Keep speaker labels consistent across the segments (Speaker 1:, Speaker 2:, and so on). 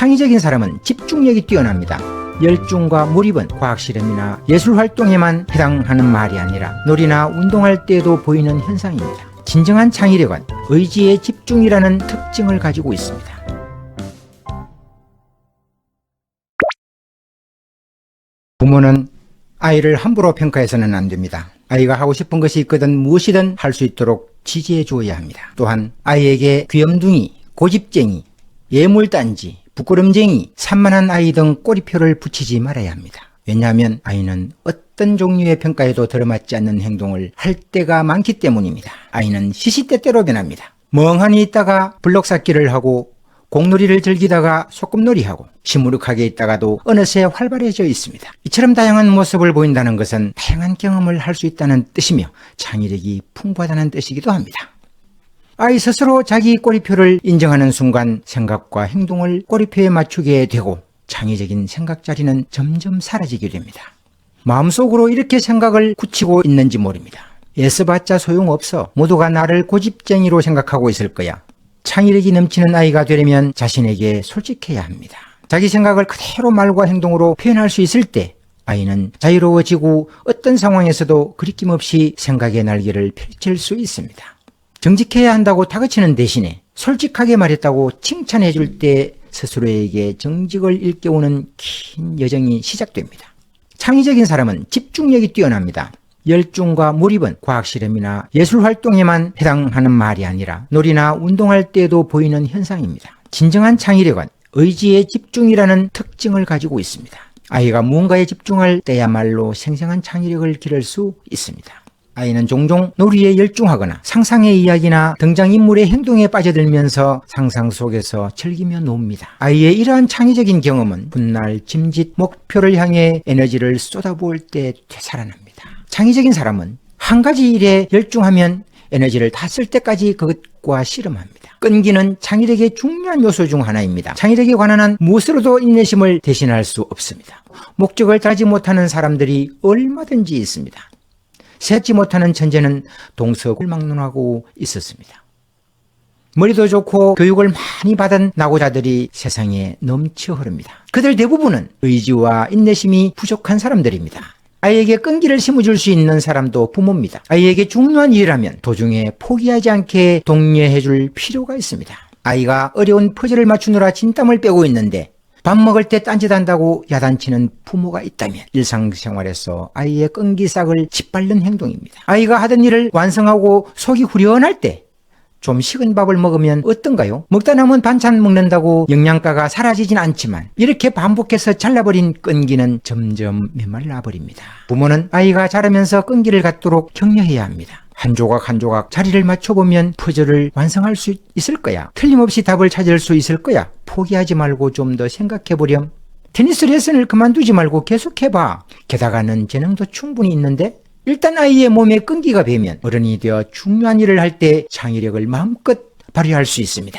Speaker 1: 창의적인 사람은 집중력이 뛰어납니다. 열중과 몰입은 과학 실험이나 예술 활동에만 해당하는 말이 아니라 놀이나 운동할 때에도 보이는 현상입니다. 진정한 창의력은 의지의 집중이라는 특징을 가지고 있습니다. 부모는 아이를 함부로 평가해서는 안 됩니다. 아이가 하고 싶은 것이 있거든 무엇이든 할 수 있도록 지지해 주어야 합니다. 또한 아이에게 귀염둥이, 고집쟁이, 예물단지, 부끄럼쟁이, 산만한 아이 등 꼬리표를 붙이지 말아야 합니다. 왜냐하면 아이는 어떤 종류의 평가에도 들어맞지 않는 행동을 할 때가 많기 때문입니다. 아이는 시시때때로 변합니다. 멍하니 있다가 블록 쌓기를 하고 공놀이를 즐기다가 소꿉놀이하고 시무룩하게 있다가도 어느새 활발해져 있습니다. 이처럼 다양한 모습을 보인다는 것은 다양한 경험을 할 수 있다는 뜻이며 창의력이 풍부하다는 뜻이기도 합니다. 아이 스스로 자기 꼬리표를 인정하는 순간 생각과 행동을 꼬리표에 맞추게 되고 창의적인 생각 자리는 점점 사라지게 됩니다. 마음속으로 이렇게 생각을 굳히고 있는지 모릅니다. 애써봤자 소용없어. 모두가 나를 고집쟁이로 생각하고 있을 거야. 창의력이 넘치는 아이가 되려면 자신에게 솔직해야 합니다. 자기 생각을 그대로 말과 행동으로 표현할 수 있을 때 아이는 자유로워지고 어떤 상황에서도 그리낌 없이 생각의 날개를 펼칠 수 있습니다. 정직해야 한다고 다그치는 대신에 솔직하게 말했다고 칭찬해 줄 때 스스로에게 정직을 일깨우는 긴 여정이 시작됩니다. 창의적인 사람은 집중력이 뛰어납니다. 열중과 몰입은 과학 실험이나 예술 활동에만 해당하는 말이 아니라 놀이나 운동할 때에도 보이는 현상입니다. 진정한 창의력은 의지의 집중이라는 특징을 가지고 있습니다. 아이가 무언가에 집중할 때야말로 생생한 창의력을 기를 수 있습니다. 아이는 종종 놀이에 열중하거나 상상의 이야기나 등장인물의 행동에 빠져들면서 상상 속에서 즐기며 놉니다. 아이의 이러한 창의적인 경험은 훗날 짐짓 목표를 향해 에너지를 쏟아부을 때 되살아납니다. 창의적인 사람은 한 가지 일에 열중하면 에너지를 다 쓸 때까지 그것과 씨름합니다. 끈기는 창의력의 중요한 요소 중 하나입니다. 창의력에 관한 한 무엇으로도 인내심을 대신할 수 없습니다. 목적을 달지 못하는 사람들이 얼마든지 있습니다. 셋지 못하는 천재는 동석을 막론하고 있었습니다. 머리도 좋고 교육을 많이 받은 낙오자들이 세상에 넘쳐 흐릅니다. 그들 대부분은 의지와 인내심이 부족한 사람들입니다. 아이에게 끈기를 심어줄 수 있는 사람도 부모입니다. 아이에게 중요한 일이라면 도중에 포기하지 않게 독려해줄 필요가 있습니다. 아이가 어려운 퍼즐을 맞추느라 진땀을 빼고 있는데 밥 먹을 때 딴짓한다고 야단치는 부모가 있다면 일상생활에서 아이의 끈기싹을 짓밟는 행동입니다. 아이가 하던 일을 완성하고 속이 후련할 때 좀 식은 밥을 먹으면 어떤가요? 먹다 남은 반찬 먹는다고 영양가가 사라지진 않지만 이렇게 반복해서 잘라버린 끈기는 점점 메말라 버립니다. 부모는 아이가 자라면서 끈기를 갖도록 격려해야 합니다. 한 조각 한 조각 자리를 맞춰보면 퍼즐을 완성할 수 있을 거야. 틀림없이 답을 찾을 수 있을 거야. 포기하지 말고 좀 더 생각해보렴. 테니스 레슨을 그만두지 말고 계속해봐. 게다가는 재능도 충분히 있는데 일단 아이의 몸에 끈기가 배면 어른이 되어 중요한 일을 할 때 창의력을 마음껏 발휘할 수 있습니다.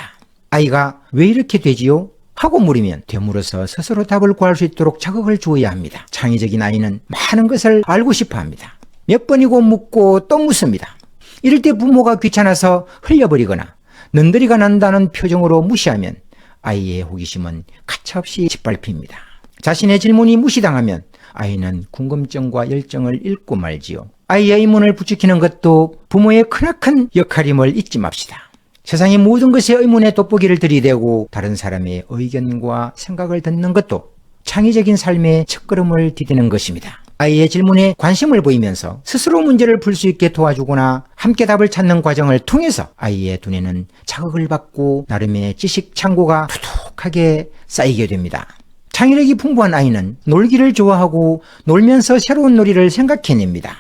Speaker 1: 아이가 왜 이렇게 되지요? 하고 물으면 되물어서 스스로 답을 구할 수 있도록 자극을 주어야 합니다. 창의적인 아이는 많은 것을 알고 싶어 합니다. 몇 번이고 묻고 또 묻습니다. 이럴 때 부모가 귀찮아서 흘려버리거나 는들이가 난다는 표정으로 무시하면 아이의 호기심은 가차없이 짓밟힙니다. 자신의 질문이 무시당하면 아이는 궁금증과 열정을 잃고 말지요. 아이의 의문을 부추기는 것도 부모의 크나큰 역할임을 잊지 맙시다. 세상의 모든 것에 의문의 돋보기를 들이대고 다른 사람의 의견과 생각을 듣는 것도 창의적인 삶의 첫걸음을 디디는 것입니다. 아이의 질문에 관심을 보이면서 스스로 문제를 풀 수 있게 도와주거나 함께 답을 찾는 과정을 통해서 아이의 두뇌는 자극을 받고 나름의 지식 창고가 푸둑하게 쌓이게 됩니다. 창의력이 풍부한 아이는 놀기를 좋아하고 놀면서 새로운 놀이를 생각해냅니다.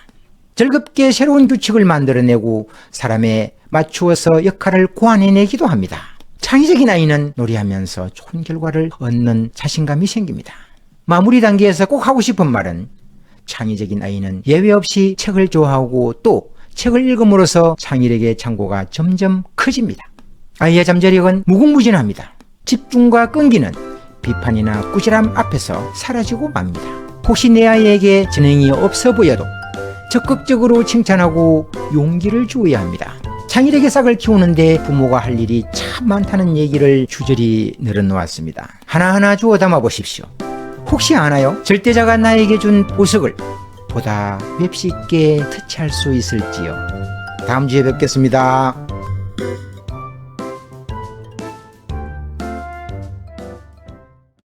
Speaker 1: 즐겁게 새로운 규칙을 만들어내고 사람에 맞추어서 역할을 고안해내기도 합니다. 창의적인 아이는 놀이하면서 좋은 결과를 얻는 자신감이 생깁니다. 마무리 단계에서 꼭 하고 싶은 말은 창의적인 아이는 예외 없이 책을 좋아하고 또 책을 읽음으로써 창의력의 창고가 점점 커집니다. 아이의 잠재력은 무궁무진합니다. 집중과 끈기는 비판이나 꾸지람 앞에서 사라지고 맙니다. 혹시 내 아이에게 재능이 없어 보여도 적극적으로 칭찬하고 용기를 주어야 합니다. 창의력의 싹을 키우는데 부모가 할 일이 참 많다는 얘기를 주저리 늘어놓았습니다. 하나하나 주워 담아 보십시오. 혹시 아나요? 절대자가 나에게 준 보석을 보다 맵쉽게 터치할 수 있을지요. 다음 주에 뵙겠습니다.